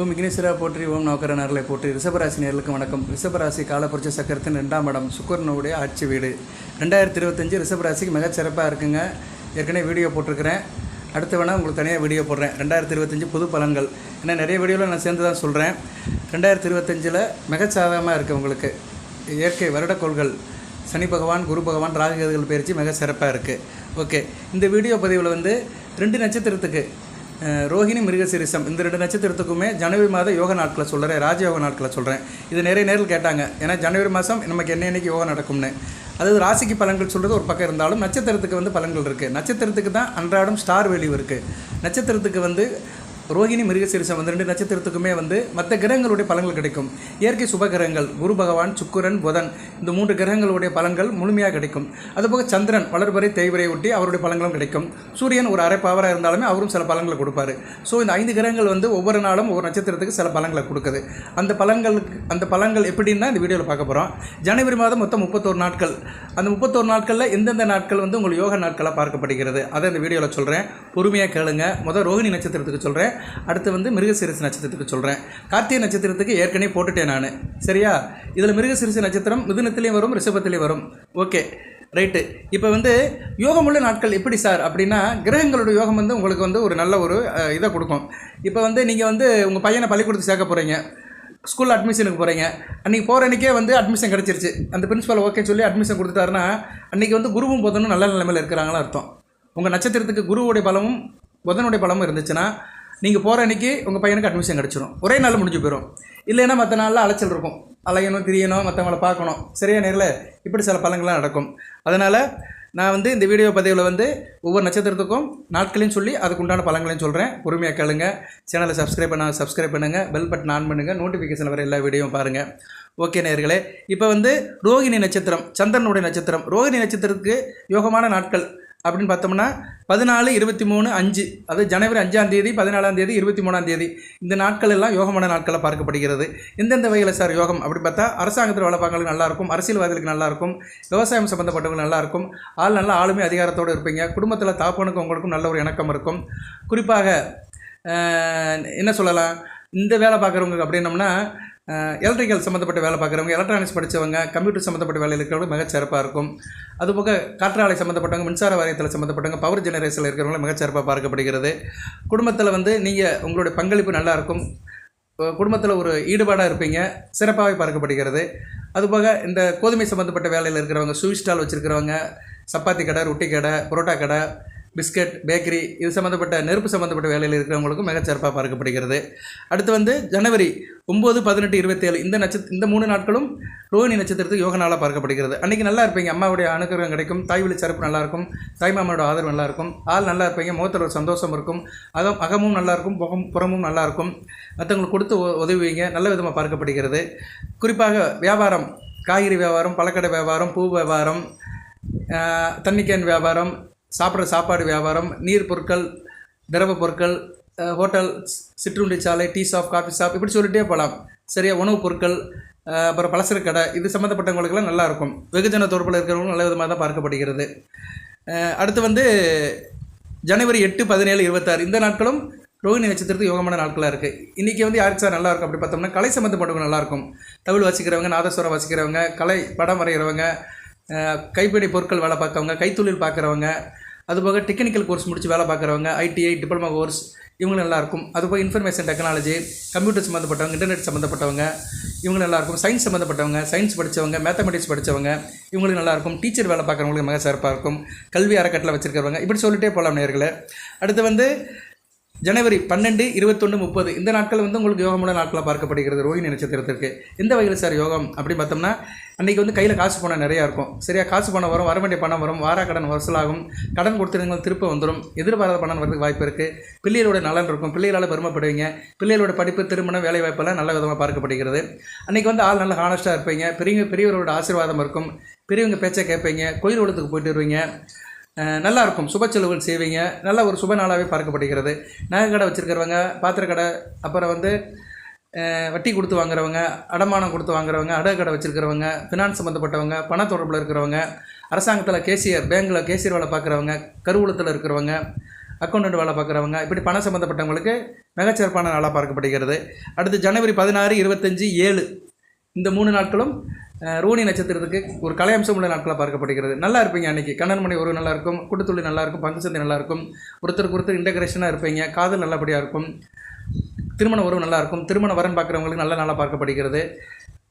ஓம் விக்னேஸ்வரா போற்றி ஓம் நோக்கர நேரலை போற்றி. ரிஷபராசி நேர்களுக்கு வணக்கம். ரிஷபராசி காலப்புரட்சி சக்கரத்தின் ரெண்டாம் இடம் சுக்கரனுடைய ஆட்சி வீடு. ரெண்டாயிரத்தி இருபத்தஞ்சு ரிஷபராசிக்கு மிகச்சிறப்பாக இருக்குங்க. ஏற்கனவே வீடியோ போட்டிருக்கிறேன். அடுத்து வேணால் உங்களுக்கு தனியாக வீடியோ போடுறேன். ரெண்டாயிரத்தி இருபத்தஞ்சு புது பலன்கள். ஏன்னா நிறைய வீடியோவில் நான் சேர்ந்து தான் சொல்கிறேன் ரெண்டாயிரத்தி இருபத்தஞ்சில் மிகச்சாதகமாக இருக்குது உங்களுக்கு. இயற்கை வருடக்கோள்கள். சனி பகவான் குரு பகவான் ராகுகேதுகள் பயிற்சி மிக சிறப்பாக இருக்குது ஓகே இந்த வீடியோ பதிவில் வந்து ரெண்டு நட்சத்திரத்துக்கு ரோஹிணி மிருகசிரிசம். இந்த ரெண்டு நட்சத்திரத்துக்குமே ஜனவரி மாத யோக நாட்களை சொல்கிறேன் ராஜயோக நாட்களை சொல்கிறேன் இது நிறைய நேரில் கேட்டாங்க. ஏன்னா ஜனவரி மாதம் நமக்கு என்ன என்னைக்கு யோகா நடக்கும்னு. அதாவது ராசிக்கு பலன்கள் சொல்கிறது ஒரு பக்கம் இருந்தாலும் நட்சத்திரத்துக்கு வந்து பலன்கள் இருக்குது நட்சத்திரத்துக்கு தான் அன்றாடம் ஸ்டார் வெளிவு இருக்குது நட்சத்திரத்துக்கு வந்து ரோகிணி மிருகசீரிசம் வந்து ரெண்டு நட்சத்திரத்துக்குமே வந்து மற்ற கிரகங்களுடைய பலன்கள் கிடைக்கும். இயற்கை சுப கிரகங்கள் குரு பகவான் சுக்கிரன் புதன் இந்த மூன்று கிரகங்களுடைய பலன்கள் முழுமையாக கிடைக்கும். அதுபோக சந்திரன் வளர்பறை தேய்வரை ஒட்டி அவருடைய பலன்களும் கிடைக்கும். சூரியன் ஒரு அரை பவராக இருந்தாலுமே அவரும் சில பலன்களை கொடுப்பாரு. ஸோ இந்த ஐந்து கிரகங்கள் வந்து ஒவ்வொரு நாளும் ஒவ்வொரு நட்சத்திரத்துக்கு சில பலன்களை கொடுக்குது. அந்த பலன்களுக்கு அந்த பலன்கள் எப்படின்னா இந்த வீடியோவில் பார்க்க போகிறோம் ஜனவரி மாதம் மொத்தம் முப்பத்தோரு நாட்கள். அந்த முப்பத்தோரு நாட்களில் எந்தெந்த நாட்கள் வந்து உங்கள் யோக நாட்களாக பார்க்கப்படுகிறது? அதை இந்த வீடியோவில் சொல்கிறேன் பொறுமையாக கேளுங்க. முதல் ரோகிணி நட்சத்திரத்துக்கு சொல்கிறேன் அடுத்து வந்து மிருகசீரிச நட்சத்திரத்துக்கு சொல்கிறேன் கார்த்திகை நட்சத்திரத்துக்கு ஏற்கனவே போட்டுட்டேன் நான். சரியா? இதில் மிருகசீரிச நட்சத்திரம் மிதுனத்திலையும் வரும் ரிஷபத்திலையும் வரும். Okay right. இப்போ வந்து யோகமுள்ள நாட்கள் எப்படி சார்? அப்படின்னா கிரகங்களோட யோகம் வந்து உங்களுக்கு வந்து ஒரு நல்ல ஒரு இதை கொடுக்கும். இப்போ வந்து நீங்கள் வந்து உங்கள் பையனை பள்ளிக்கூடத்துக்கு சேர்க்க போகிறீங்க ஸ்கூலில் அட்மிஷனுக்கு போகிறீங்க அன்றைக்கி போகிற அன்றைக்கே வந்து அட்மிஷன் கிடச்சிருச்சு. அந்த பிரின்ஸிபல் ஓகே சொல்லி அட்மிஷன் கொடுத்துட்டாருன்னா அன்றைக்கி வந்து குருவும் புதனும் நல்ல நிலைமையில் இருக்கிறாங்களா அர்த்தம். உங்கள் நட்சத்திரத்துக்கு குருவுடைய பலமும் புதனுடைய பலமும் இருந்துச்சுன்னா நீங்கள் போகிற அன்றைக்கி உங்கள் பையனுக்கு அட்மிஷன் கிடச்சிரும். ஒரே நாள் முடிஞ்சு போயிடும் இல்லைன்னா மற்ற நாளில் அலைச்சல் இருக்கும். அலையணும் திரியணும் மற்றவங்கள பார்க்கணும். சரியா நேரில் இப்படி சில பழங்கள்லாம் நடக்கும். அதனால் நான் வந்து இந்த வீடியோ பதிவில் வந்து ஒவ்வொரு நட்சத்திரத்துக்கும் நாட்களையும் சொல்லி அதுக்கு உண்டான சொல்கிறேன் பொறுமையாக கேளுங்க. சேனலை சப்ஸ்கிரைப் பண்ண சப்ஸ்கிரைப் பண்ணுங்கள் பெல் பட்டன் ஆன் பண்ணுங்கள் நோட்டிஃபிகேஷன் வர எல்லா வீடியோவும் பாருங்கள் ஓகே நேர்களே இப்போ வந்து ரோகிணி நட்சத்திரம் சந்திரனுடைய நட்சத்திரம். ரோகிணி நட்சத்திரத்துக்கு யோகமான நாட்கள் அப்படின்னு பார்த்தோம்னா பதினாலு இருபத்தி மூணு அஞ்சு. அது ஜனவரி அஞ்சாம் தேதி பதினாலாம் தேதி இருபத்தி மூணாம் தேதி. இந்த நாட்கள் எல்லாம் யோகமான நாட்களாக பார்க்கப்படுகிறது. எந்தெந்த வகையில் சார் யோகம் அப்படி பார்த்தா அரசாங்கத்தில் வேலை பார்க்கறவங்களுக்கு நல்லாயிருக்கும் அரசியல்வாதிகளுக்கு நல்லாயிருக்கும் விவசாயம் சம்மந்தப்பட்டவங்களுக்கு நல்லாயிருக்கும் ஆள் நல்ல ஆளுமை அதிகாரத்தோடு இருப்பீங்க. குடும்பத்தில் தாப்பனுக்கும் உங்களுக்கும் நல்ல ஒரு இணக்கம் இருக்கும். குறிப்பாக என்ன சொல்லலாம்? இந்த வேலை பார்க்குறவங்க அப்படின்னம்னா எலக்ட்ரிக்கல் சம்மந்தப்பட்ட வேலை பார்க்குறவங்க எலக்ட்ரானிக்ஸ் படித்தவங்க கம்ப்யூட்டர் சம்மந்தப்பட்ட வேலையில் இருக்கிறவங்க மிகச்சிறப்பாக இருக்கும். அதுபோக காற்றாலை சம்மந்தப்பட்டவங்க மின்சார வாரியத்தில் சம்மந்தப்பட்டவங்க பவர் ஜெனரேஷனில் இருக்கிறவங்க மிகச்சிறப்பாக பார்க்கப்படுகிறது. குடும்பத்தில் வந்து நீங்கள் உங்களுடைய பங்களிப்பு நல்லாயிருக்கும் குடும்பத்தில் ஒரு ஈடுபாடாக இருப்பீங்க. சிறப்பாகவே பார்க்கப்படுகிறது. அதுபோக இந்த கோதுமை சம்மந்தப்பட்ட வேலையில் இருக்கிறவங்க ஸ்வீட் ஸ்டால் வச்சுருக்கிறவங்க சப்பாத்தி கடை ரொட்டி கடை புரோட்டா கடை பிஸ்கட் பேக்கரி இது சம்மந்தப்பட்ட நெருப்பு சம்மந்தப்பட்ட வேலையில் இருக்கிறவங்களுக்கும் மிகச்சிறப்பாக பார்க்கப்படுகிறது அடுத்து வந்து ஜனவரி ஒம்பது பதினெட்டு இருபத்தேழு இந்த நட்சத்திர இந்த மூணு நாட்களும் ரோஹிணி நட்சத்திரத்துக்கு யோக நாளாக பார்க்கப்படுகிறது. அன்றைக்கி நல்லா இருப்பீங்க. அம்மாவுடைய அனுகிரகம் கிடைக்கும். தாய் வழி சிறப்பு நல்லாயிருக்கும் தாய் மாமாவோட ஆதரவு நல்லாயிருக்கும் ஆள் நல்லா இருப்பீங்க. முகத்தில் ஒரு சந்தோஷம் இருக்கும். அகம் அகமும் நல்லாயிருக்கும் புகம் புறமும் நல்லாயிருக்கும் மற்றவங்களுக்கு கொடுத்து உதவுவீங்க நல்ல விதமாக பார்க்கப்படுகிறது. குறிப்பாக வியாபாரம் காய்கறி வியாபாரம் பழக்கடை வியாபாரம் பூ வியாபாரம் ஆஹ், தண்ணி கேன் வியாபாரம் சாப்பிட்ற சாப்பாடு வியாபாரம் நீர் பொருட்கள் திரவ பொருட்கள் ஹோட்டல் சிற்றுண்டி சாலை டீ ஷாப் காஃபி ஷாப் இப்படி சொல்லிகிட்டே போகலாம் சரியா? உணவுப் பொருட்கள் அப்புறம் பலசர கடை இது சம்மந்தப்பட்டவங்களுக்கெல்லாம் நல்லாயிருக்கும் வெகுஜன தொடர்பில் இருக்கிறவங்களும் நல்ல விதமாக தான் பார்க்கப்படுகிறது. அடுத்து வந்து ஜனவரி எட்டு பதினேழு இருபத்தாறு. இந்த நாட்களும் ரோஹிணி நட்சத்திரத்துக்கு யோகமான நாட்களாக இருக்குது இன்றைக்கி வந்து யாருக்கு சார் நல்லா இருக்கும் அப்படி பார்த்தோம்னா கலை சம்மந்தப்பட்டவங்க நல்லாயிருக்கும் தவில் வாசிக்கிறவங்க நாதஸ்வரம் வாசிக்கிறவங்க கலை படம் வரைகிறவங்க கைப்பிடி பொருட்கள் வேலை பார்க்கறவங்க கைத்தொழில் பார்க்குறவங்க அதுபோக டெக்னிக்கல் கோர்ஸ் முடித்து வேலை பார்க்குறவங்க ஐடிஐ டிப்ளமா கோர்ஸ் இவங்களும் நல்லாயிருக்கும் அதுபோக இன்ஃபர்மேஷன் டெக்னாலஜி கம்ப்யூட்டர் சம்மந்தப்பட்டவங்க இன்டர்நெட் சம்மந்தப்பட்டவங்க இவங்க நல்லாயிருக்கும் சயின்ஸ் சம்மந்தப்பட்டவங்க சயின்ஸ் படித்தவங்க மேத்தமெட்டிக்ஸ் படித்தவங்க இவங்களுக்கு நல்லாயிருக்கும் டீச்சர் வேலை பார்க்குறவங்களுக்கு மிக சிறப்பாக இருக்கும். கல்வி அறக்கட்டளை வச்சுருக்கிறவங்க இப்படி சொல்லிட்டே போகலாம் நேர்களை அடுத்து வந்து ஜனவரி பன்னெண்டு இருபத்தொன்று முப்பது. இந்த நாட்கள் வந்து உங்களுக்கு யோகமுள்ள நாட்களாக பார்க்கப்படுகிறது ரோஹிணி நட்சத்திரத்திற்கு. எந்த வகையில் சார் யோகம் அப்படின்னு பார்த்தோம்னா அன்றைக்கி வந்து கையில் காசு பணம் நிறையா இருக்கும். சரியா காசு பணம் வரும் வர வேண்டிய பணம் வரும் வாரா கடன் வசூலாகும் கடன் கொடுத்துருந்தவங்க திருப்ப வந்துடும் எதிர்பாராத பணம் வரதுக்கு வாய்ப்பு இருக்குது பிள்ளைகளோட நலன் இருக்கும் பிள்ளைகளால் பெருமைப்படுவீங்க பிள்ளைகளோட படிப்பு திருமணம் வேலை வாய்ப்பெல்லாம் நல்ல விதமாக பார்க்கப்படுகிறது. அன்றைக்கி வந்து ஆள் நல்ல ஹானஸ்ட்டாக இருப்பீங்க பெரிய பெரியவரோட ஆசீர்வாதம் இருக்கும் பெரியவங்க பேச்சை கேட்பீங்க கோயில் உலகத்துக்கு போயிட்டு வருவீங்க நல்லாயிருக்கும். சுப செலவுகள் செய்வீங்க. நல்ல ஒரு சுப நாளாகவே பார்க்கப்படுகிறது. நகை கடை வச்சுருக்கிறவங்க பாத்திர கடை அப்புறம் வந்து வட்டி கொடுத்து வாங்குறவங்க அடமானம் கொடுத்து வாங்குறவங்க அடகு கடை வச்சுருக்கிறவங்க ஃபினான்ஸ் சம்மந்தப்பட்டவங்க பண தொடர்பில் இருக்கிறவங்க அரசாங்கத்தில் கேசியர் பேங்க்கில் கேசியர் வேலை பார்க்குறவங்க கருவூலத்தில் இருக்கிறவங்க அக்கௌண்டன்ட் வேலை பார்க்குறவங்க இப்படி பணம் சம்மந்தப்பட்டவங்களுக்கு மிகச்சிறப்பான நாளாக பார்க்கப்படுகிறது. அடுத்து ஜனவரி பதினாறு இருபத்தஞ்சி ஏழு. இந்த மூணு நாட்களும் ரோனி நட்சத்திரத்துக்கு ஒரு கலையம்சம் உள்ள நாட்களாக பார்க்கப்படுகிறது. நல்லா இருப்பீங்க அன்றைக்கி கண்ணன் மணி உறவு நல்லா இருக்கும் கூட்டுத்துளி நல்லா இருக்கும் பங்கு சந்தை நல்லா இருக்கும் ஒருத்தருக்கு ஒருத்தர் இன்டகிரேஷனாக இருப்பீங்க காதல் நல்லபடியாக இருக்கும் திருமண உறவு நல்லா இருக்கும் திருமண வரன் பார்க்குறவங்களுக்கு நல்ல நாளாக பார்க்கப்படுகிறது.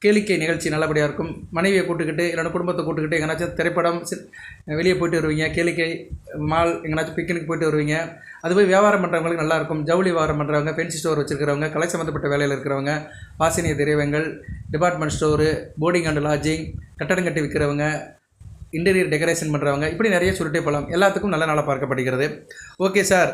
கேளிக்கை நிகழ்ச்சி நல்லபடியாக இருக்கும். மனைவியை கூட்டுக்கிட்டு என்னோடய குடும்பத்தை கூட்டுக்கிட்டு எங்கேனாச்சும் திரைப்படம் வெளியே போயிட்டு வருவீங்க. கேளிக்கை மால் எங்கேனாச்சும் பிக்னிக் போயிட்டு வருவீங்க. அதுவே வியாபாரம் பண்ணுறவங்களுக்கு நல்லாயிருக்கும் ஜவுளி வியாபாரம் பண்ணுறவங்க பென்சில் ஸ்டோர் வச்சுருக்கிறவங்க கலை சம்மந்தப்பட்ட வேலையில் இருக்கிறவங்க வாசினிய திரைவங்கள் department store boarding and lodging கட்டடம் கட்டி விற்கிறவங்க இன்டீரியர் டெக்கரேஷன் பண்ணுறவங்க இப்படி நிறைய சொல்லிட்டே போகலாம். எல்லாத்துக்கும் நல்ல நாளாக பார்க்கப்படுகிறது. ஓகே சார்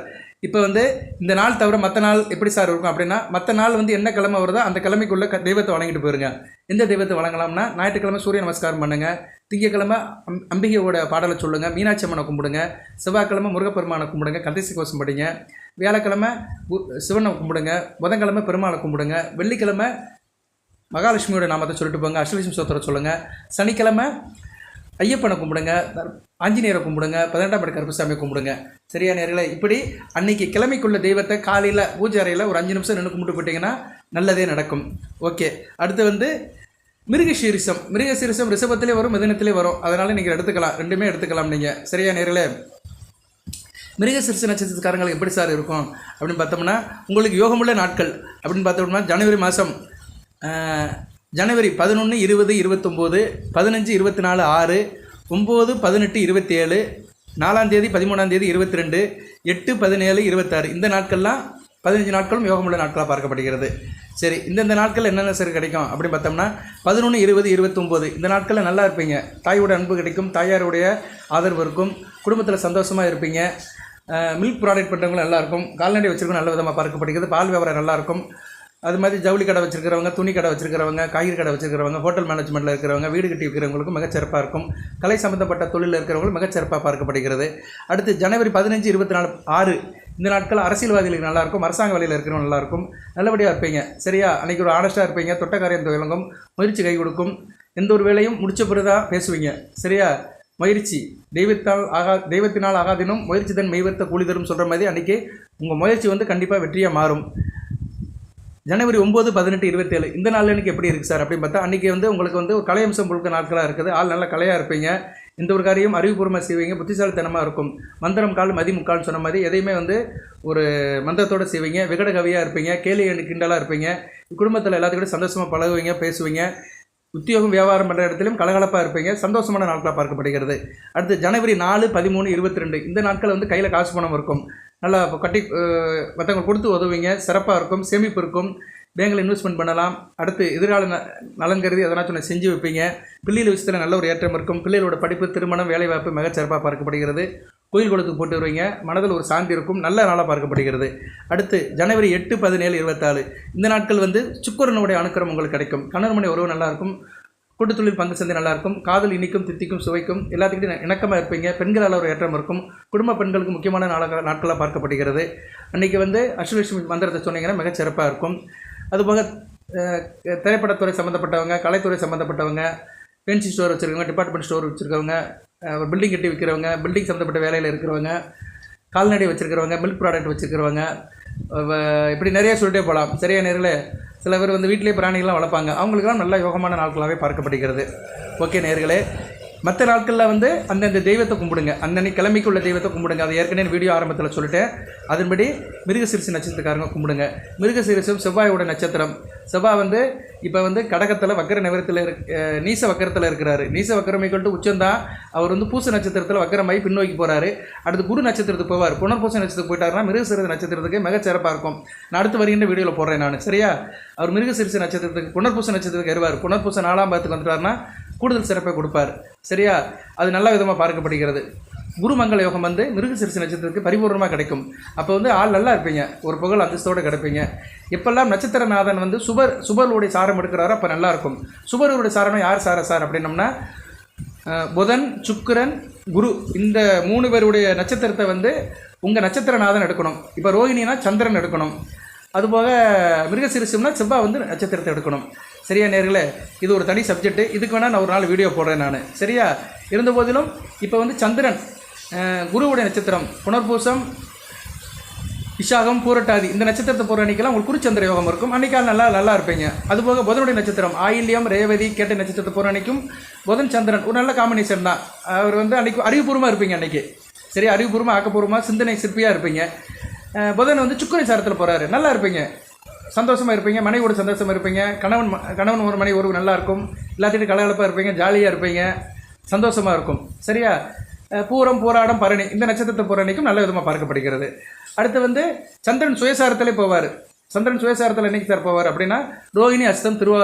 இப்போ வந்து இந்த நாள் தவிர மற்ற நாள் எப்படி சார் இருக்கும் அப்படின்னா மற்ற நாள் வந்து என்ன கிழமை வருதோ அந்த கிழமைக்குள்ள க தெய்வத்தை வணங்கிட்டு போயிருங்க. எந்த தெய்வத்தை வணங்கலாம்னா ஞாயிற்றுக்கிழமை சூரிய நமஸ்காரம் பண்ணுங்க. திங்கக்கிழமை அம் அம்பிகையோட பாடலை சொல்லுங்கள் மீனாட்சி அம்மனை கும்பிடுங்க. செவ்வாய்க்கிழமை முருகப்பெருமானை கும்பிடுங்க. கந்தசி கோஷம் படிங்க. வியாழக்கிழமை சிவனை கும்பிடுங்க. புதன்கிழமை பெருமாளை கும்பிடுங்க. வெள்ளிக்கிழமை மகாலட்சுமியோட நாமத்தை சொல்லிட்டு போங்க. அஷ்டலட்சுமி சோத்திரம் சொல்லுங்கள் சனிக்கிழமை ஐயப்பனை கும்பிடுங்க ஆஞ்சநேயரை கும்பிடுங்க பதினெட்டாம் படி கருப்பசாமியை கும்பிடுங்க. சரியா நேர்களே? இப்படி அன்னைக்கு கிழமைக்குள்ள தெய்வத்தை காலையில் பூஜை அறையில் ஒரு அஞ்சு நிமிஷம் நின்று கும்பிட்டு போட்டிங்கன்னா நல்லதே நடக்கும். ஓகே. அடுத்து வந்து மிருகசீரிசம். மிருகசீரிசம் ரிஷபத்திலே வரும் மிதனத்திலே வரும். அதனால் நீங்கள் எடுத்துக்கலாம். ரெண்டுமே எடுத்துக்கலாம் நீங்கள் சரியா நேர்களே? மிருகசிறுசு நட்சத்திரக்காரங்களுக்கு எப்படி சார் இருக்கும்? அப்படின்னு பார்த்தோம்னா உங்களுக்கு யோகமுள்ள நாட்கள் அப்படின்னு பார்த்தோம்னா ஜனவரி மாதம் ஜனவரி பதினொன்று இருபது இருபத்தொம்போது பதினஞ்சு இருபத்தி நாலு ஆறு ஒம்பது பதினெட்டு இருபத்தி ஏழு நாலாம் தேதி பதிமூணாம் தேதி இருபத்தி ரெண்டு எட்டு பதினேழு இருபத்தாறு. இந்த நாட்கள்லாம் பதினஞ்சு நாட்களும் யோகமுள்ள நாட்களாக பார்க்கப்படுகிறது. சரி இந்தந்த நாட்கள் என்னென்ன சார் கிடைக்கும் அப்படின்னு பார்த்தோம்னா பதினொன்று இருபது இருபத்தொம்போது. இந்த நாட்களில் நல்லா இருப்பீங்க. தாயோட அன்பு கிடைக்கும் தாயாருடைய ஆதரவு இருக்கும் குடும்பத்தில் சந்தோஷமாக இருப்பீங்க. மில்க் ப்ராடக்ட் பண்ணுறவங்களும் நல்லா இருக்கும். கால்நடை வச்சிருக்கவங்க நல்ல விதமாக பார்க்கப்படுகிறது. பால் வியாபாரம் நல்லாயிருக்கும் அது மாதிரி ஜவுளி கடை வச்சுருக்கிறவங்க துணி கடை வச்சுருக்கிறவங்க காய்கறி கடை வச்சுருக்கிறவங்க ஹோட்டல் மேனேஜ்மெண்ட்டில் இருக்கிறவங்க வீடு கட்டி இருக்கிறவங்களுக்கும் மிகச்சிறப்பாக இருக்கும். கலை சம்மந்தப்பட்ட தொழிலில் இருக்கிறவங்களும் மிகச்சிறப்பாக பார்க்கப்படுகிறது. அடுத்து ஜனவரி பதினஞ்சு இருபத்தி நாலு ஆறு. இந்த நாட்கள் அரசியல்வாதிகளுக்கு நல்லா இருக்கும். அரசாங்க வேலையில் இருக்கிறவங்க நல்லா இருக்கும். நல்லபடியாக இருப்பீங்க. சரியா? அன்றைக்கி ஒரு ஆனஸ்ட்டாக இருப்பீங்க. தொட்டக்காரியம் விளங்கும் முயற்சி கை கொடுக்கும். எந்த ஒரு வேலையும் முடிச்ச பிறகுதான் பேசுவீங்க. சரியா? முயற்சி. தெய்வத்தால் ஆகா தெய்வத்தினால் ஆகாதினும் முயற்சி தன் மெய்வர்த்த கூலி தரும் சொல்கிற மாதிரி அன்றைக்கி உங்கள் முயற்சி வந்து கண்டிப்பாக வெற்றியாக மாறும். ஜனவரி ஒம்பது பதினெட்டு இருபத்தேழு. இந்த நாளில் எனக்கு எப்படி இருக்குது சார்? அப்படின்னு பார்த்தா அன்றைக்கி வந்து உங்களுக்கு வந்து ஒரு கலையம்சம் முழுக்க நாட்களாக இருக்குது. ஆள் நல்ல கலையாக இருப்பீங்க. எந்த ஒரு காரியம் அறிவுபூர்வமாக செய்வீங்க. புத்திசாலித்தனமாக இருக்கும். மந்திரம் கால் மதி முக்கால்னு சொன்ன மாதிரி எதையுமே வந்து ஒரு மந்திரத்தோடு செய்வீங்க. விகட கவியாக இருப்பீங்க. கேலி கிண்டலாக இருப்பீங்க. குடும்பத்தில் எல்லாத்துக்கூட சந்தோஷமாக பழகுவீங்க பேசுவீங்க. உத்தியோகம் வியாபாரம் பண்ணுற இடத்துலையும் கலகலப்பாக இருப்பீங்க. சந்தோஷமான நாட்களாக பார்க்கப்படுகிறது. அடுத்து ஜனவரி நாலு பதிமூணு இருபத்தி ரெண்டு இந்த நாட்கள் வந்து கையில் காசு பணம் இருக்கும். நல்லா இப்போ கட்டி மற்றவங்களுக்கு மற்றவங்க கொடுத்து உதவுவீங்க. சிறப்பாக இருக்கும் சேமிப்பு இருக்கும். பேங்கில் இன்வெஸ்ட்மெண்ட் பண்ணலாம். அடுத்து எதிர்கால ந நலன் கருதி எதனாச்சும் ஒன்று செஞ்சு வைப்பீங்க. பிள்ளைகள் விஷயத்தில் நல்ல ஒரு ஏற்றம் இருக்கும். பிள்ளைகளோட படிப்பு திருமணம் வேலைவாய்ப்பு மிகச்சிறப்பாக பார்க்கப்படுகிறது. கோயில் குளத்துக்கு போட்டு வருவீங்க. மனதில் ஒரு சாந்தி இருக்கும். நல்ல நாளாக பார்க்கப்படுகிறது. அடுத்து ஜனவரி எட்டு பதினேழு இருபத்தாறு. இந்த நாட்கள் வந்து சுக்கரனுடைய அனுக்கிரம் உங்களுக்கு கிடைக்கும். கணவன் உறவு நல்லா இருக்கும். கூட்டுத்தொழில் பங்கு சந்தை நல்லா இருக்கும் காதல் இனிக்கும் தித்திக்கும் சுவைக்கும் எல்லாத்துக்கிட்டையும் இணக்கமாக இருப்பீங்க. பெண்களால் ஒரு ஏற்றம் இருக்கும். குடும்ப பெண்களுக்கு முக்கியமான நாளாக நாட்களாக பார்க்கப்படுகிறது. அன்றைக்கி வந்து அஷ்டலட்சுமி மந்திரத்தை சொன்னீங்கன்னா மிகச்சிறப்பாக இருக்கும். அதுபோக திரைப்படத்துறை சம்மந்தப்பட்டவங்க கலைத்துறை சம்மந்தப்பட்டவங்க பென்சி ஸ்டோர் வச்சுருக்கவங்க டிபார்ட்மெண்ட் ஸ்டோர் வச்சுருக்கவங்க பில்டிங் கட்டி விற்கிறவங்க பில்டிங் சம்மந்தப்பட்ட வேலையில் இருக்கிறவங்க கால்நடை வச்சுருக்கிறவங்க மில்க் ப்ராடக்ட் வச்சுருக்கிறவங்க இப்படி நிறைய சொல்லிட்டே போகலாம் சரியா நேர்களே? சில பேர் வந்து வீட்டிலேயே பிராணிகள்லாம் வளர்ப்பாங்க. அவங்களுக்கெல்லாம் நல்ல யோகமான நாட்களாகவே பார்க்கப்படுகிறது. ஓகே நேர்களே மற்ற நாட்களில் வந்து அந்தந்த தெய்வத்தை கும்பிடுங்க. அந்தன்னைக்கு கிழமைக்குள்ள தெய்வத்தை கும்பிடுங்க. அதை ஏற்கனவே வீடியோ ஆரம்பத்தில் சொல்லிட்டேன். அதன்படி மிருகசீரிசு நட்சத்திரக்காரங்க கும்பிடுங்க. மிருகசிரிசும் செவ்வாயோட நட்சத்திரம். செவ்வாய் வந்து இப்போ வந்து கடகத்தில் வக்கர நிவரத்தில் இருக் நீச வக்கரத்தில் இருக்கிறாரு. நீச வக்கரமை கொண்டு உச்சந்தான் அவர் வந்து பூச நட்சத்திரத்தில் வக்கரமாகி பின்னோக்கி போகிறாரு அடுத்து குரு நட்சத்திரத்துக்கு போவார். புனர்பூச நட்சத்திரத்துக்கு போயிட்டாருன்னா மிருகசிரிசு நட்சத்திரத்துக்கு மிகச்சிறப்பாக இருக்கும். நான் அடுத்து வருகின்ற வீடியோவில் போடுறேன் நான். சரியா? அவர் மிருகசிரிசு நட்சத்திரத்துக்கு புனர்பூச நட்சத்திரத்துக்கு வருவார் புனர்பூச நாலாம் பாதத்துக்கு வந்துட்டார்னா கூடுதல் சிறப்பை கொடுப்பார். சரியா? அது நல்ல விதமாக பார்க்கப்படுகிறது. குருமங்கள யோகம் வந்து மிருகசிறுசு நட்சத்திரத்துக்கு பரிபூர்ணமாக கிடைக்கும். அப்போ வந்து ஆள் நல்லா இருப்பீங்க. ஒரு புகழ் அந்தஸ்தோடு கிடைப்பீங்க. எப்பெல்லாம் நட்சத்திரநாதன் வந்து சுபர் சுபருடைய சாரம் எடுக்கிறாரோ அப்போ நல்லாயிருக்கும் சுபருடைய சாரம்னா யார் சார சார் அப்படின்னம்னா புதன் சுக்கரன் குரு. இந்த மூணு பேருடைய நட்சத்திரத்தை வந்து உங்கள் நட்சத்திரநாதன் எடுக்கணும். இப்போ ரோஹிணினா சந்திரன் எடுக்கணும். அதுபோக மிருகசிறுசம்னா செவ்வாய் வந்து நட்சத்திரத்தை எடுக்கணும். சரியா நேர்களே? இது ஒரு தனி சப்ஜெக்ட்டு இதுக்கு வேணால் நான் ஒரு நாள் வீடியோ போடுறேன் நான். சரியா? இருந்த போதிலும் இப்போ வந்து சந்திரன் குருவுடைய நட்சத்திரம் புனர்பூசம் விஷாகம் பூரட்டாதி இந்த நட்சத்திரத்தை போகிற அன்றைக்கெல்லாம் உங்களுக்கு குருச்சந்திர யோகம் இருக்கும். அன்றைக்கால் நல்லா நல்லா இருப்பீங்க. அதுபோக புதனுடைய நட்சத்திரம் ஆயில்யம் ரேவதி கேட்ட நட்சத்திரத்தை போகிற அன்னைக்கும் புதன் சந்திரன் ஒரு நல்ல காம்பினேஷன் தான். அவர் வந்து அன்றைக்கு அறிவுபூர்வமாக இருப்பீங்க அன்றைக்கி சரி அறிவுபூர்வமாக ஆக்கப்பூர்வமாக சிந்தனை சிற்பியாக இருப்பீங்க. புதன் வந்து சுக்கரை சாரத்தில் போகிறாரு நல்லா இருப்பீங்க. சந்தோஷமாக இருப்பீங்க மனைவியோட சந்தோஷமாக இருப்பீங்க கணவன் கணவன் ஒரு மனைவி ஒரு நல்லா இருக்கும் எல்லாத்திட்டும் கலகலப்பாக இருப்பீங்க ஜாலியாக இருப்பீங்க சந்தோஷமாக இருக்கும். சரியா? பூரம் போராடம் பரணி இந்த நட்சத்திரத்தை போகிற நல்ல விதமாக பார்க்கப்படுகிறது. அடுத்து வந்து சந்திரன் சுயசாரத்திலே போவார். சந்திரன் சுயசாரத்தில் என்னைக்கு சார் போவார் அப்படின்னா ரோஹிணி அஸ்தம் திருவா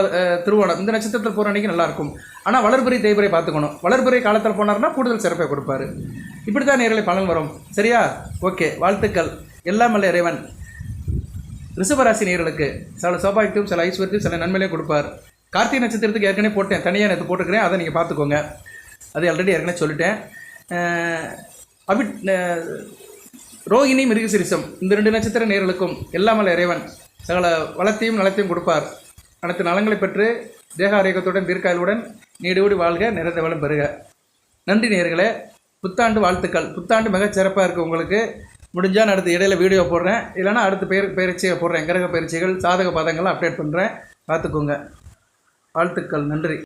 திருவோணம். இந்த நட்சத்திரத்தில் போகிற அன்னைக்கு நல்லாயிருக்கும் ஆனால் வளர்புரை தேய்பிறை பார்த்துக்கணும். வளர்புரை காலத்தில் போனார்னா கூடுதல் சிறப்பை கொடுப்பாரு. இப்படி தான் நேரலை பலன் வரும். சரியா? ஓகே. வாழ்த்துக்கள். எல்லாம் அல்ல இறைவன். ரிஷபராசி நேர்களுக்கு சில சௌபாகியத்தையும் சில ஐஸ்வர்யத்தையும் சில நன்மையிலே கொடுப்பார். கார்த்திகை நட்சத்திரத்துக்கு ஏற்கனவே போட்டேன். தனியாக நேற்று போட்டுக்கிறேன் அதை நீங்கள் பார்த்துக்கோங்க. அது ஆல்ரெடி ஏற்கனவே சொல்லிட்டேன். அபி ரோஹிணி ரோகிணி மிருகசிரிசம். இந்த ரெண்டு நட்சத்திர நேர்களுக்கும் எல்லாமல்ல இறைவன். சகல வளத்தையும் நலத்தையும் கொடுப்பார். அனைத்து நலங்களை பெற்று தேக ஆரோக்கியத்துடன் தீர்க்காயலுடன் நீடோடி வாழ்க நிறைந்த வளம் பெறுக. நன்றி நேர்களே புத்தாண்டு வாழ்த்துக்கள். புத்தாண்டு மிகச் சிறப்பாக இருக்குது உங்களுக்கு. முடிஞ்சால் நான் அடுத்து இடையில வீடியோ போடுறேன். இல்லைன்னா அடுத்த பேர் பயிற்சியை போடுறேன். கிரக பயிற்சிகள் சாதக பதங்கள் அப்டேட் பண்ணுறேன் பார்த்துக்கோங்க. வாழ்த்துக்கள். நன்றி.